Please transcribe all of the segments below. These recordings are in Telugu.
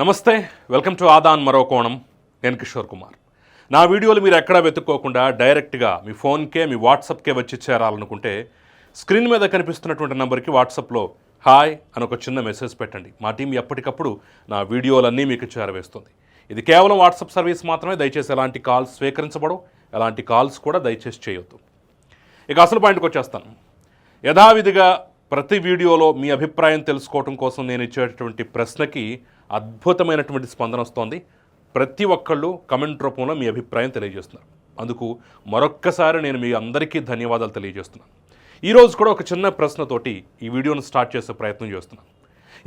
నమస్తే వెల్కమ్ టు ఆదాన్ మరో కోణం. నేను కిషోర్ కుమార్. నా వీడియోలు మీరు ఎక్కడా వెతుక్కోకుండా డైరెక్ట్గా మీ ఫోన్కే మీ వాట్సాప్కే వచ్చి చేరాలనుకుంటే స్క్రీన్ మీద కనిపిస్తున్నటువంటి నెంబర్కి వాట్సాప్లో హాయ్ అని ఒక చిన్న మెసేజ్ పెట్టండి. మా టీం ఎప్పటికప్పుడు నా వీడియోలన్నీ మీకు చేరవేస్తుంది. ఇది కేవలం వాట్సాప్ సర్వీస్ మాత్రమే దయచేసి ఎలాంటి కాల్స్ స్వీకరించబడవు. ఎలాంటి కాల్స్ కూడా దయచేసి చేయొద్దు. ఇక అసలు పాయింట్కి వచ్చేస్తాను. యథావిధిగా ప్రతి వీడియోలో మీ అభిప్రాయం తెలుసుకోవటం కోసం నేను ఇచ్చేటటువంటి ప్రశ్నకి అద్భుతమైనటువంటి స్పందన వస్తోంది. ప్రతి ఒక్కళ్ళు కమెంట్ రూపంలో మీ అభిప్రాయం తెలియజేస్తున్నారు. అందుకు మరొక్కసారి నేను మీ అందరికీ ధన్యవాదాలు తెలియజేస్తున్నాను. ఈరోజు కూడా ఒక చిన్న ప్రశ్నతోటి ఈ వీడియోను స్టార్ట్ చేసే ప్రయత్నం చేస్తున్నాను.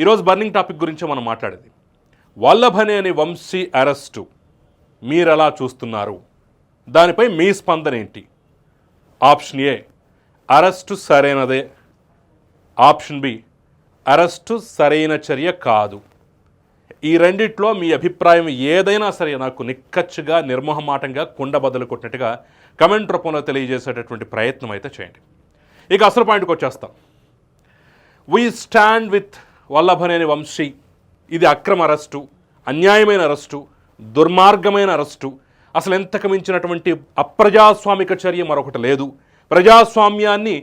ఈరోజు బర్నింగ్ టాపిక్ గురించి మనం మాట్లాడేది. వల్లభనే అనే వంశీ అరెస్టు. మీరెలా చూస్తున్నారు? దానిపై మీ స్పందన ఏంటి? ఆప్షన్ ఏ అరెస్టు సరైనదే. ఆప్షన్ బి అరెస్టు సరైన చర్య కాదు. ఈ రెండిట్లో మీ అభిప్రాయం ఏదైనా సరే నాకు నిక్కచ్చుగా నిర్మోహమాటంగా కుండ బదులు కొట్టినట్టుగా కమెంట్ రూపంలో తెలియజేసేటటువంటి ప్రయత్నం అయితే చేయండి. ఇక అసలు పాయింట్కి వచ్చేస్తాం. We stand with Vallabhaneni Vamsi. ఇది అక్రమ అరెస్టు అన్యాయమైన అరెస్టు దుర్మార్గమైన అరెస్టు. అసలు ఎంతకు మించినటువంటి అప్రజాస్వామిక చర్య మరొకటి లేదు. ప్రజాస్వామ్యాన్ని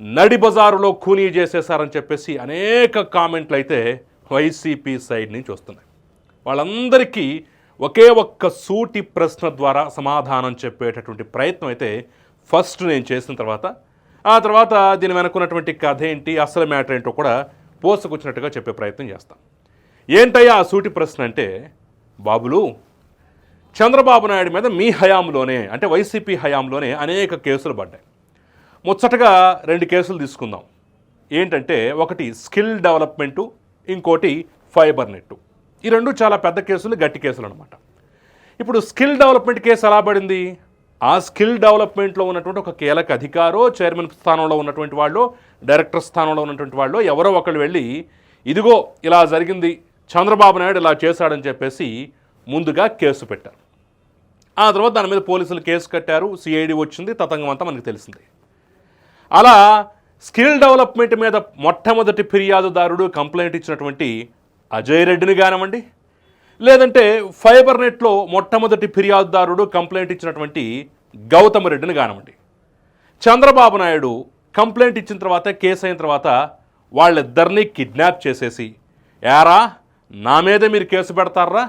నడి బజారులో ఖూనీ చేసేశారని చెప్పేసి అనేక కామెంట్లు అయితే వైసీపీ సైడ్ నుంచి వస్తున్నాయి. వాళ్ళందరికీ ఒకే ఒక్క సూటి ప్రశ్న ద్వారా సమాధానం చెప్పేటటువంటి ప్రయత్నం అయితే ఫస్ట్ నేను చేసిన తర్వాత ఆ తర్వాత దీని వెనుకున్నటువంటి కథ ఏంటి అసలు మ్యాటర్ ఏంటో కూడా పోసుకొచ్చినట్టుగా చెప్పే ప్రయత్నం చేస్తాం. ఏంటయ్యా ఆ సూటి ప్రశ్న అంటే బాబులు చంద్రబాబు నాయుడు మీద మీ హయాంలోనే అంటే వైసీపీ హయాంలోనే అనేక కేసులు పడ్డాయి. ముచ్చటగా రెండు కేసులు తీసుకుందాం. ఏంటంటే ఒకటి స్కిల్ డెవలప్మెంటు ఇంకోటి ఫైబర్ నెట్టు. ఈ రెండు చాలా పెద్ద కేసులు గట్టి కేసులు అనమాట ఇప్పుడు స్కిల్ డెవలప్మెంట్ కేసు ఎలా పడింది? ఆ స్కిల్ డెవలప్మెంట్లో ఉన్నటువంటి ఒక కీలక అధికారో చైర్మన్ స్థానంలో ఉన్నటువంటి వాళ్ళు డైరెక్టర్ స్థానంలో ఉన్నటువంటి వాళ్ళు ఎవరో ఒకళ్ళు వెళ్ళి ఇదిగో ఇలా జరిగింది చంద్రబాబు నాయుడు ఇలా చేశాడని చెప్పేసి ముందుగా కేసు పెట్టారు. ఆ తర్వాత దాని మీద పోలీసులు కేసు కట్టారు సిఐడి వచ్చింది తతంగం అంతా మనకు తెలిసింది. అలా స్కిల్ డెవలప్మెంట్ మీద మొట్టమొదటి ఫిర్యాదుదారుడు కంప్లైంట్ ఇచ్చినటువంటి అజయ్ రెడ్డిని కానివ్వండి లేదంటే ఫైబర్ నెట్లో మొట్టమొదటి ఫిర్యాదుదారుడు కంప్లైంట్ ఇచ్చినటువంటి గౌతమ్ రెడ్డిని కానివ్వండి. చంద్రబాబు నాయుడు కంప్లైంట్ ఇచ్చిన తర్వాత కేసు అయిన తర్వాత వాళ్ళిద్దరినీ కిడ్నాప్ చేసేసి యారా నా మీదే మీరు కేసు పెడతారా?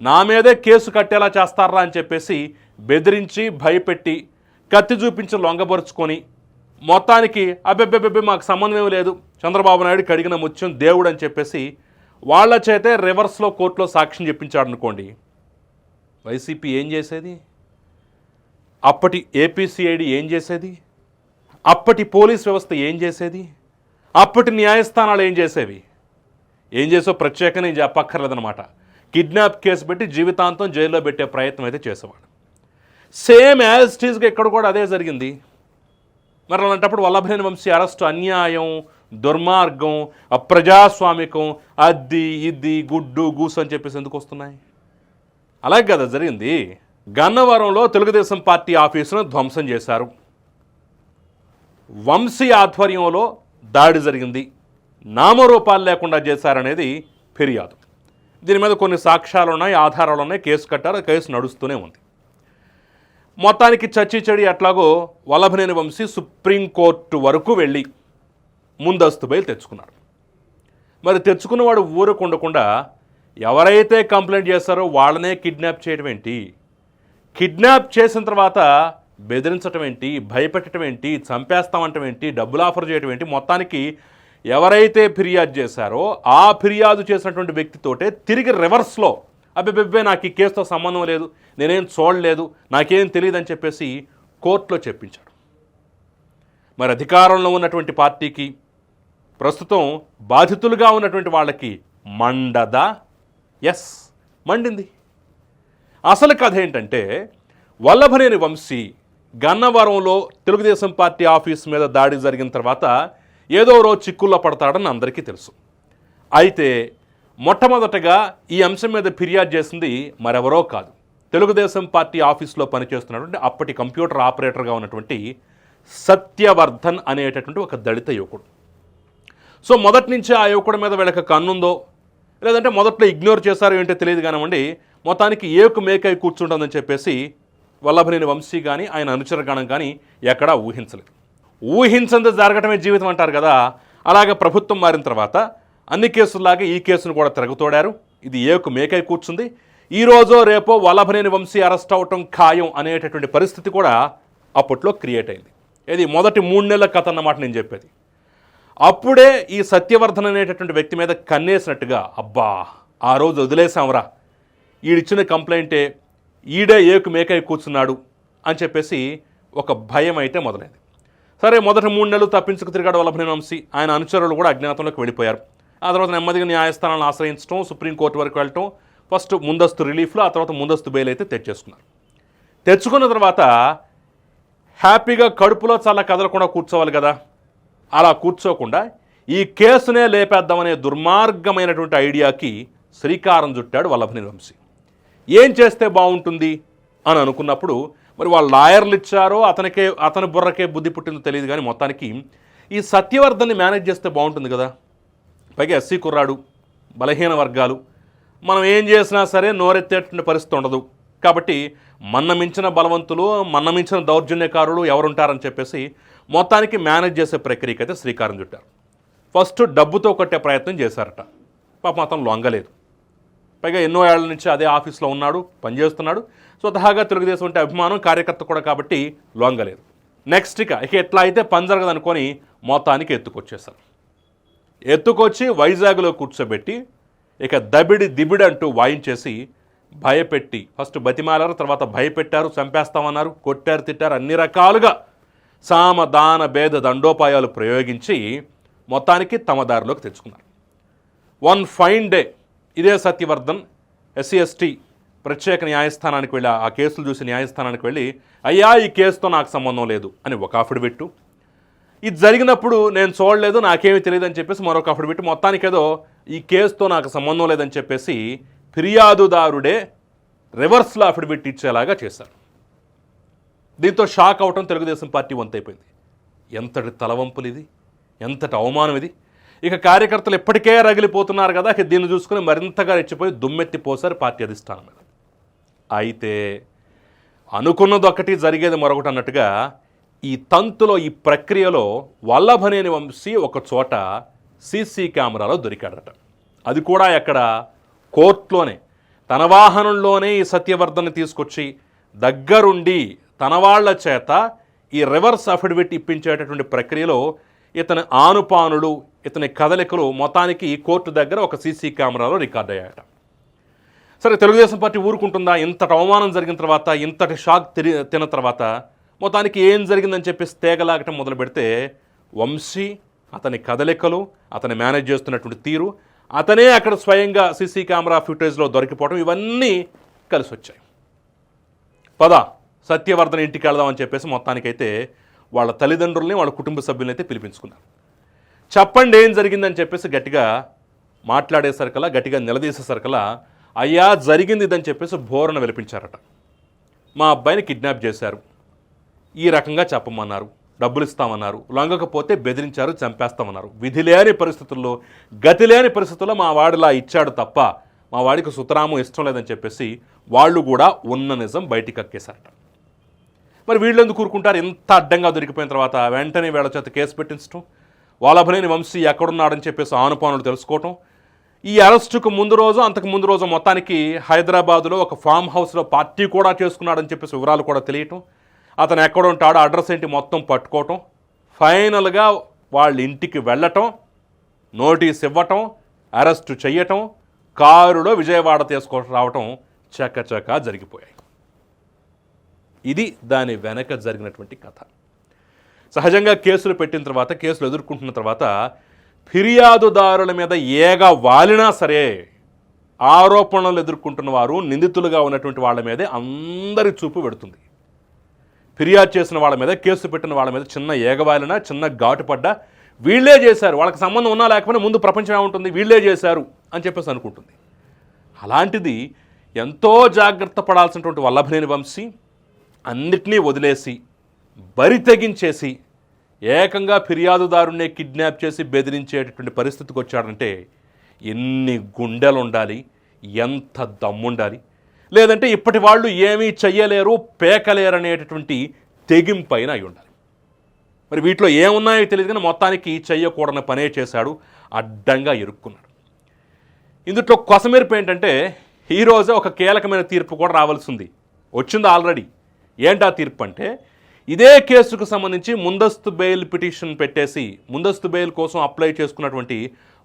నా మీదే కేసు కట్టేలా చేస్తారా? అని చెప్పేసి బెదిరించి భయపెట్టి కత్తి చూపించి లొంగబరుచుకొని మొత్తానికి అబ్బెబ్బెబ్బెబ్బే మాకు సంబంధం ఏమీ లేదు. చంద్రబాబు నాయుడు కడిగిన ముత్యం దేవుడు అని చెప్పేసి వాళ్ళ చేతే రివర్స్లో కోర్టులో సాక్ష్యం చెప్పించాడు అనుకోండి వైసీపీ ఏం చేసేది? అప్పటి ఏపీసీఐడి ఏం చేసేది? అప్పటి పోలీస్ వ్యవస్థ ఏం చేసేది? అప్పటి న్యాయస్థానాలు ఏం చేసేవి? ఏం చేసో ప్రత్యేకంగా నేను చెప్పక్కర్లేదనమాట కిడ్నాప్ కేసు పెట్టి జీవితాంతం జైల్లో పెట్టే ప్రయత్నం అయితే చేసేవాడు. సేమ్ యాజ్ టీజ్గా ఇక్కడ కూడా అదే జరిగింది. మరి అలాంటప్పుడు వల్లభనేని వంశీ అరెస్టు అన్యాయం దుర్మార్గం అప్రజాస్వామికం అద్ది ఇది గుడ్డు గూసు అని చెప్పేసి ఎందుకు వస్తున్నాయి? అలాగే కదా జరిగింది. గన్నవరంలో తెలుగుదేశం పార్టీ ఆఫీసును ధ్వంసం చేశారు. వంశీ ఆధ్వర్యంలో దాడి జరిగింది. నామరూపాలు లేకుండా చేశారనేది ఫిర్యాదు. దీని మీద కొన్ని సాక్ష్యాలు ఉన్నాయి ఆధారాలు ఉన్నాయి కేసు కట్టారు కేసు నడుస్తూనే ఉంది. మొత్తానికి చచ్చి చెడి అట్లాగో వల్లభనేని వంశీ సుప్రీంకోర్టు వరకు వెళ్ళి ముందస్తు బయలు తెచ్చుకున్నారు. మరి తెచ్చుకున్నవాడు ఊరకుండకుండా ఎవరైతే కంప్లైంట్ చేస్తారో వాళ్ళనే కిడ్నాప్ చేయడం ఏంటి? కిడ్నాప్ చేసిన తర్వాత బెదిరించటం ఏంటి? భయపెట్టడం ఏంటి? చంపేస్తామంటం ఏంటి? డబ్బులు ఆఫర్ చేయడం ఏంటి? మొత్తానికి ఎవరైతే ఫిర్యాదు చేశారో ఆ ఫిర్యాదు చేసినటువంటి వ్యక్తితోటే తిరిగి రివర్స్లో అబ్బెబ్బెబ్బే నాకు ఈ కేసుతో సంబంధం లేదు నేనేం చూడలేదు నాకేం తెలియదని చెప్పేసి కోర్టులో చెప్పించాడు మరి అధికారంలో ఉన్నటువంటి పార్టీకి ప్రస్తుతం బాధితులుగా ఉన్నటువంటి వాళ్ళకి మండదా ఎస్ మండింది. అసలు కథ ఏంటంటే వల్లభనేని వంశీ గన్నవరంలో తెలుగుదేశం పార్టీ ఆఫీస్ మీద దాడి జరిగిన తర్వాత ఏదో రోజు చిక్కుల్లో పడతాడని అందరికీ తెలుసు. అయితే మొట్టమొదటగా ఈ అంశం మీద ఫిర్యాదు చేసింది మరెవరో కాదు. తెలుగుదేశం పార్టీ ఆఫీస్లో పనిచేస్తున్నటువంటి అప్పటి కంప్యూటర్ ఆపరేటర్గా ఉన్నటువంటి సత్యవర్ధన్ అనేటటువంటి ఒక దళిత యువకుడు. సో మొదటి నుంచి ఆ యువకుడి మీద వీళ్ళకి కన్నుందో లేదంటే మొదట్లో ఇగ్నోర్ చేశారు ఏంటో తెలియదు కానివ్వండి మొత్తానికి ఏకు మేకై కూర్చుంటుందని చెప్పేసి వల్లభనేని వంశీ కానీ ఆయన అనుచరగణం కానీ ఎక్కడా ఊహించలేదు. ఊహించంది జరగటమే జీవితం అంటారు కదా అలాగే ప్రభుత్వం మారిన తర్వాత అన్ని కేసుల్లాగే ఈ కేసును కూడా తిరగతోడారు. ఇది ఏకు మేకై కూర్చుంది. ఈ రేపో వల్లభనేని వంశీ అరెస్ట్ అవటం ఖాయం అనేటటువంటి పరిస్థితి కూడా అప్పట్లో క్రియేట్ అయింది. ఇది మొదటి మూడు నెలల కథ అన్నమాట నేను చెప్పేది. అప్పుడే ఈ సత్యవర్ధన్ అనేటటువంటి వ్యక్తి మీద కన్నేసినట్టుగా అబ్బా ఆ రోజు వదిలేసాంరా ఈడిచ్చిన కంప్లైంటే ఈడే ఏకు మేకై కూర్చున్నాడు అని చెప్పేసి ఒక భయం అయితే మొదలైంది. సరే మొదటి మూడు నెలలు తప్పించుకు తిరిగాడు వల్లభనేని వంశీ. ఆయన అనుచరులు కూడా అజ్ఞాతంలోకి వెళ్ళిపోయారు. ఆ తర్వాత నెమ్మదిగా న్యాయస్థానాలను ఆశ్రయించడం సుప్రీంకోర్టు వరకు వెళ్ళటం ఫస్ట్ ముందస్తు రిలీఫ్లో ఆ తర్వాత ముందస్తు బెయిల్ అయితే తెచ్చేసుకున్నారు. తెచ్చుకున్న తర్వాత హ్యాపీగా కడుపులో చాలా కదలకుండా కూర్చోవాలి కదా. అలా కూర్చోకుండా ఈ కేసునే లేపేద్దామనే దుర్మార్గమైనటువంటి ఐడియాకి శ్రీకారం చుట్టాడు వల్లభనేని వంశీ. ఏం చేస్తే బాగుంటుంది అని అనుకున్నప్పుడు మరి వాళ్ళ లాయర్లు ఇచ్చారో అతనికే అతని బుర్రకే బుద్ధి పుట్టిందో తెలియదు కానీ మొత్తానికి ఈ సత్యవర్ధన్ని మేనేజ్ చేస్తే బాగుంటుంది కదా. పైగా ఎస్సీ కుర్రాడు బలహీన వర్గాలు. మనం ఏం చేసినా సరే నోరెత్తేటువంటి పరిస్థితి ఉండదు. కాబట్టి మన్నమించిన బలవంతులు మన్నమించిన దౌర్జన్యకారులు ఎవరుంటారని చెప్పేసి మొత్తానికి మేనేజ్ చేసే ప్రక్రియకి అయితే శ్రీకారం చుట్టారు. ఫస్ట్ డబ్బుతో కొట్టే ప్రయత్నం చేశారట. పాపం అతను లొంగలేదు. పైగా ఎన్నో ఏళ్ళ నుంచి అదే ఆఫీస్లో ఉన్నాడు పనిచేస్తున్నాడు స్వతహాగా తెలుగుదేశం అంటే అభిమానం కార్యకర్త కూడా కాబట్టి లొంగలేదు. నెక్స్ట్ ఇక ఇక ఎట్లా అయితే పని జరగదనుకొని మొత్తానికి ఎత్తుకొచ్చేశారు. ఎత్తుకొచ్చి వైజాగ్లో కూర్చోబెట్టి ఇక దబిడి దిబిడి అంటూ వాయించేసి భయపెట్టి ఫస్ట్ బతిమాలారు తర్వాత భయపెట్టారు చంపేస్తామన్నారు కొట్టారు తిట్టారు అన్ని రకాలుగా సామ దాన భేద దండోపాయాలు ప్రయోగించి మొత్తానికి తమ దారిలోకి తెచ్చుకున్నారు. వన్ ఫైన్ డే ఇదే సత్యవర్ధన్ ఎస్సీ ఎస్టీ ప్రత్యేక న్యాయస్థానానికి వెళ్ళి ఆ కేసులు చూసి న్యాయస్థానానికి వెళ్ళి అయ్యా ఈ కేసుతో నాకు సంబంధం లేదు అని ఒక అఫిడవిట్టు ఇది జరిగినప్పుడు నేను చూడలేదు నాకేమీ తెలియదు అని చెప్పేసి మరొక అఫిడవిట్ మొత్తానికి ఏదో ఈ కేసుతో నాకు సంబంధం లేదని చెప్పేసి ఫిర్యాదుదారుడే రివర్స్లో అఫిడవిట్ ఇచ్చేలాగా చేశారు దీంతో షాక్ అవటం తెలుగుదేశం పార్టీ వంతైపోయింది. ఎంతటి తలవంపులు ఇది ఎంతటి అవమానం ఇది ఇక కార్యకర్తలు ఇప్పటికే రగిలిపోతున్నారు కదా ఇక దీన్ని చూసుకుని మరింతగా రెచ్చిపోయి దుమ్మెత్తి పోసారు పార్టీ అధిష్టానం. మీద అయితే అనుకున్నది ఒకటి జరిగేది మరొకటి అన్నట్టుగా ఈ తంతులో ఈ ప్రక్రియలో వల్లభనేని వంశీ ఒక చోట సీసీ కెమెరాలో దొరికాడట. అది కూడా ఎక్కడ? కోర్టులోనే. తన వాహనంలోనే ఈ సత్యవర్ధన్ని తీసుకొచ్చి దగ్గరుండి తన వాళ్ళ చేత ఈ రివర్స్ అఫిడవిట్ ఇప్పించేటటువంటి ప్రక్రియలో ఇతని ఆనుపానులు ఇతని కదలికలు మొత్తానికి కోర్టు దగ్గర ఒక సీసీ కెమెరాలో రికార్డ్ అయ్యాయట సరే తెలుగుదేశం పార్టీ ఊరుకుంటుందా? ఇంతటి అవమానం జరిగిన తర్వాత ఇంతటి షాక్ తిరి తిన్న తర్వాత మొత్తానికి ఏం జరిగిందని చెప్పేసి తేగలాగటం మొదలు పెడితే వంశీ అతని కదలికలు అతని మేనేజ్ చేస్తున్నటువంటి తీరు అతనే అక్కడ స్వయంగా సీసీ కెమెరా ఫుటేజ్లో దొరికిపోవడం ఇవన్నీ కలిసి వచ్చాయి పదా. సత్యవర్ధన్ ఇంటికి వెళదామని చెప్పేసి మొత్తానికైతే వాళ్ళ తల్లిదండ్రుల్ని వాళ్ళ కుటుంబ సభ్యులని అయితే పిలిపించుకున్నారు. చెప్పండి ఏం జరిగిందని చెప్పేసి గట్టిగా మాట్లాడేసరికలా గట్టిగా నిలదీసేసరికలా అయ్యా జరిగింది ఇదని చెప్పేసి బోరణ వెలిపించారట. మా అబ్బాయిని కిడ్నాప్ చేశారు. ఈ రకంగా చెప్పమన్నారు. డబ్బులు ఇస్తామన్నారు. లొంగకపోతే బెదిరించారు చంపేస్తామన్నారు. విధి లేని పరిస్థితుల్లో గతి లేని పరిస్థితుల్లో మా వాడిలా ఇచ్చాడు తప్ప మా వాడికి సుతరాము ఇష్టం లేదని చెప్పేసి వాళ్ళు కూడా ఉన్న నిజం బయటికి కక్కేశారట మరి వీళ్ళు ఎందుకు కూరుకుంటారు ఇంత అడ్డంగా దొరికిపోయిన తర్వాత వెంటనే వీళ్ళ చేత కేసు పెట్టించడం వాళ్ళభనేని వంశీ ఎక్కడున్నాడని చెప్పేసి ఆనుపానులు తెలుసుకోవటం ఈ అరెస్టుకు ముందు రోజు అంతకు ముందు రోజు మొత్తానికి హైదరాబాదులో ఒక ఫామ్ హౌస్లో పార్టీ కూడా చేసుకున్నాడని చెప్పేసి వివరాలు కూడా తెలియటం అతను ఎక్కడ ఉంటాడో అడ్రస్ ఏంటి మొత్తం పట్టుకోవటం ఫైనల్గా వాళ్ళ ఇంటికి వెళ్ళటం నోటీస్ ఇవ్వటం అరెస్టు చెయ్యటం కారులో విజయవాడ తీసుకొని రావటం చకచకా జరిగిపోయాయి. ఇది దాని వెనక జరిగినటువంటి కథ. సహజంగా కేసులు పెట్టిన తర్వాత కేసులు ఎదుర్కొంటున్న తర్వాత ఫిర్యాదుదారుల మీద ఏగ వాలినా సరే ఆరోపణలు ఎదుర్కొంటున్న వారు నిందితులుగా ఉన్నటువంటి వాళ్ళ మీదే అందరి చూపు పెడుతుంది ఫిర్యాదు చేసిన వాళ్ళ మీద కేసు పెట్టిన వాళ్ళ మీద చిన్న ఏగవాలినా చిన్న ఘాటు పడ్డా వీళ్ళే చేశారు. వాళ్ళకి సంబంధం ఉన్నా లేకపోయినా ముందు ప్రపంచం ఏముంటుంది? వీళ్ళే చేశారు అని చెప్పేసి అనుకుంటుంది. అలాంటిది ఎంతో జాగ్రత్త పడాల్సినటువంటి వల్లభనేని వంశీ అన్నిటినీ వదిలేసి బరి తెగించేసి ఏకంగా ఫిర్యాదుదారునే కిడ్నాప్ చేసి బెదిరించేటటువంటి పరిస్థితికి వచ్చాడంటే ఎన్ని గుండెలు ఉండాలి ఎంత దమ్ముండాలి? లేదంటే ఇప్పటి వాళ్ళు ఏమీ చెయ్యలేరు పేకలేరు అనేటటువంటి తెగింపైన అయి ఉండాలి మరి వీటిలో ఏమున్నాయో తెలియదు కానీ మొత్తానికి చెయ్యకూడని పనే చేశాడు అడ్డంగా ఇరుక్కున్నాడు. ఇందులో కొసమెరుపు ఏంటంటే ఈరోజే ఒక కీలకమైన తీర్పు కూడా రావాల్సింది. వచ్చింది ఆల్రెడీ. ఏంటా తీర్పు అంటే ఇదే కేసుకు సంబంధించి ముందస్తు బెయిల్ పిటిషన్ పెట్టేసి ముందస్తు బెయిల్ కోసం అప్లై చేసుకున్నటువంటి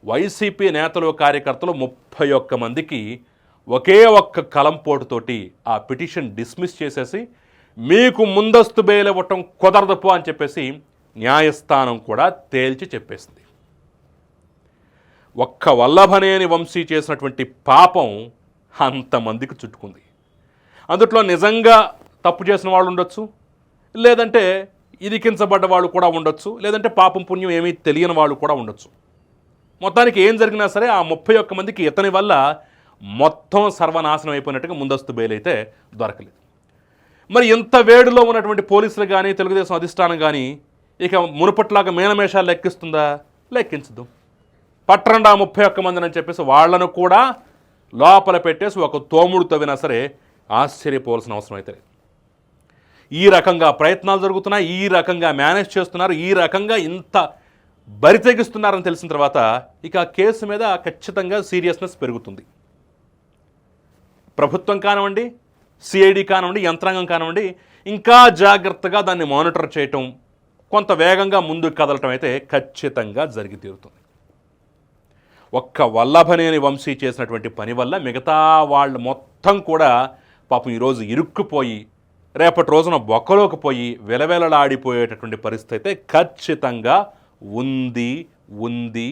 వైసీపీ నేతలు కార్యకర్తలు ముప్పై ఒక్క మందికి ఒకే ఒక్క కలంపోటుతోటి ఆ పిటిషన్ డిస్మిస్ చేసేసి మీకు ముందస్తు బెయిల్ ఇవ్వటం కుదరదపు అని చెప్పేసి న్యాయస్థానం కూడా తేల్చి చెప్పేసింది. ఒక్క వల్లభనేని వంశీ చేసినటువంటి పాపం అంతమందికి చుట్టుకుంది. అందుట్లో నిజంగా తప్పు చేసిన వాళ్ళు ఉండొచ్చు. లేదంటే ఇరికించబడ్డ వాళ్ళు కూడా ఉండొచ్చు. లేదంటే పాపం పుణ్యం ఏమీ తెలియని వాళ్ళు కూడా ఉండొచ్చు. మొత్తానికి ఏం జరిగినా సరే ఆ ముప్పై ఒక్క మందికి ఇతని వల్ల మొత్తం సర్వనాశనం అయిపోయినట్టుగా ముందస్తు బెయిల్ అయితే దొరకలేదు. మరి ఇంత వేడిలో ఉన్నటువంటి పోలీసులు కానీ తెలుగుదేశం అధిష్టానం కానీ ఇక మునుపట్లాగా మేనమేషాలు లెక్కిస్తుందా? లెక్కించదు. పట్టరండా ముప్పై ఒక్క మందిని అని చెప్పేసి వాళ్ళను కూడా లోపల పెట్టేసి ఒక తోముడు తవ్వినా సరే ఆశ్చర్యపోవాల్సిన అవసరం అయితే లేదు. ఈ రకంగా ప్రయత్నాలు జరుగుతున్నాయి ఈ రకంగా మేనేజ్ చేస్తున్నారు ఈ రకంగా ఇంత బరితెగిస్తున్నారని తెలిసిన తర్వాత ఇక కేసు మీద ఖచ్చితంగా సీరియస్నెస్ పెరుగుతుంది. ప్రభుత్వం కానివ్వండి సిఐడి కానివ్వండి యంత్రాంగం కానివ్వండి ఇంకా జాగ్రత్తగా దాన్ని మానిటర్ చేయటం కొంత వేగంగా ముందుకు కదలటం అయితే ఖచ్చితంగా జరిగి తీరుతుంది. ఒక్క వల్లభనేని వంశీ చేసినటువంటి పని వల్ల మిగతా వాళ్ళు మొత్తం కూడా పాపం ఈరోజు ఇరుక్కుపోయి రేపటి రోజున బొక్కలోకి పోయి విలవెలలాడిపోయేటటువంటి పరిస్థితి అయితే ఖచ్చితంగా ఉంది ఉంది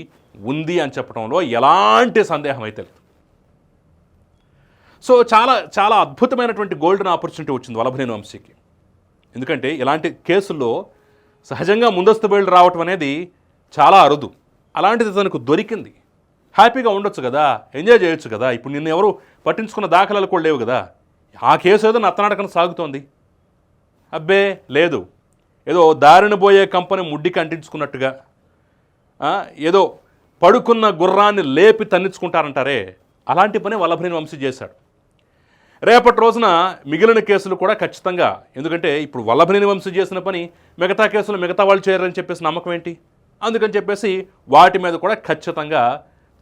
ఉంది అని చెప్పడంలో ఎలాంటి సందేహం అయితే లేదు. సో చాలా చాలా అద్భుతమైనటువంటి గోల్డెన్ ఆపర్చునిటీ వచ్చింది వలభనేని వంశీకి. ఎందుకంటే ఇలాంటి కేసుల్లో సహజంగా ముందస్తు బయలు రావటం అనేది చాలా అరుదు. అలాంటిది తనకు దొరికింది. హ్యాపీగా ఉండొచ్చు కదా ఎంజాయ్ చేయొచ్చు కదా. ఇప్పుడు నిన్ను ఎవరు పట్టించుకున్న దాఖలాలు కూడా లేవు కదా. ఆ కేసు ఏదో నత్తనాడకన సాగుతోంది. అబ్బే లేదు. ఏదో దారిన పోయే కంపెనీ ముడ్డికి అంటించుకున్నట్టుగా ఏదో పడుకున్న గుర్రాన్ని లేపి తన్నించుకుంటారంటారే. అలాంటి పని వల్లభనేని వంశీ చేశాడు. రేపటి రోజున మిగిలిన కేసులు కూడా ఖచ్చితంగా ఎందుకంటే ఇప్పుడు వల్లభనేని వంశీ చేసిన పని మిగతా కేసులు మిగతా వాళ్ళు చేయరని చెప్పేసి నమ్మకం ఏంటి? అందుకని చెప్పేసి వాటి మీద కూడా ఖచ్చితంగా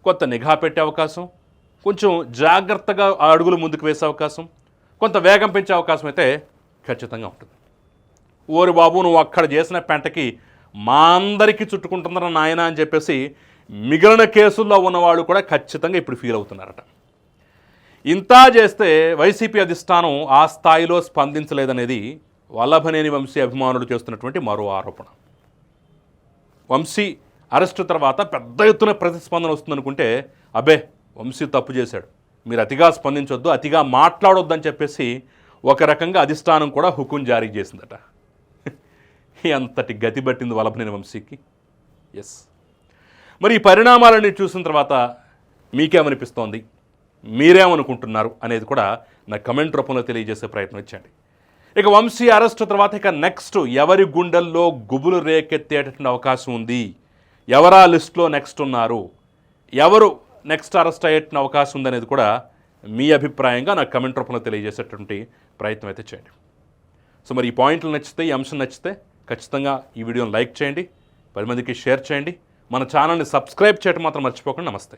కొత్త నిఘా పెట్టే అవకాశం కొంచెం జాగ్రత్తగా ఆ అడుగులు ముందుకు వేసే అవకాశం కొంత వేగం పెంచే అవకాశం అయితే ఖచ్చితంగా ఉంటుంది. ఓరి బాబు నువ్వు అక్కడ చేసిన పెంటకి మా అందరికీ చుట్టుకుంటున్నారు నాయన అని చెప్పేసి మిగిలిన కేసుల్లో ఉన్నవాళ్ళు కూడా ఖచ్చితంగా ఇప్పుడు ఫీల్ అవుతున్నారట. ఇంతా చేస్తే వైసీపీ అధిష్టానం ఆ స్థాయిలో స్పందించలేదనేది వల్లభనేని వంశీ అభిమానులు చేస్తున్నటువంటి మరో ఆరోపణ. వంశీ అరెస్టు తర్వాత పెద్ద ఎత్తున ప్రతిస్పందన వస్తుందనుకుంటే అబ్బే వంశీ తప్పు చేశాడు. మీరు అతిగా స్పందించొద్దు అతిగా మాట్లాడొద్దని చెప్పేసి ఒక రకంగా అధిష్టానం కూడా హుకుం జారీ చేసిందట. అంతటి గతి పట్టింది వల్లభనేని వంశీకి? ఎస్ మరి ఈ పరిణామాలన్నీ చూసిన తర్వాత మీకేమనిపిస్తోంది? మీరేమనుకుంటున్నారు అనేది కూడా నా కమెంట్ రూపంలో తెలియజేసే ప్రయత్నం ఇచ్చండి ఇక వంశీ అరెస్ట్ తర్వాత ఇక నెక్స్ట్ ఎవరి గుండెల్లో గుబులు రేకెత్తేటటువంటి అవకాశం ఉంది? ఎవరా లిస్ట్లో నెక్స్ట్ ఉన్నారు? ఎవరు నెక్స్ట్ అరెస్ట్ అయ్యేట్టిన అవకాశం ఉందనేది కూడా మీ అభిప్రాయంగా నాకు కమెంట్ రూపంలో తెలియజేసేటువంటి ప్రయత్నం అయితే చేయండి. సో మరి ఈ పాయింట్లు నచ్చితే ఈ అంశం నచ్చితే ఖచ్చితంగా ఈ వీడియోని లైక్ చేయండి పది మందికి షేర్ చేయండి. మన ఛానల్ని సబ్స్క్రైబ్ చేయడం మాత్రం మర్చిపోకండి. నమస్తే.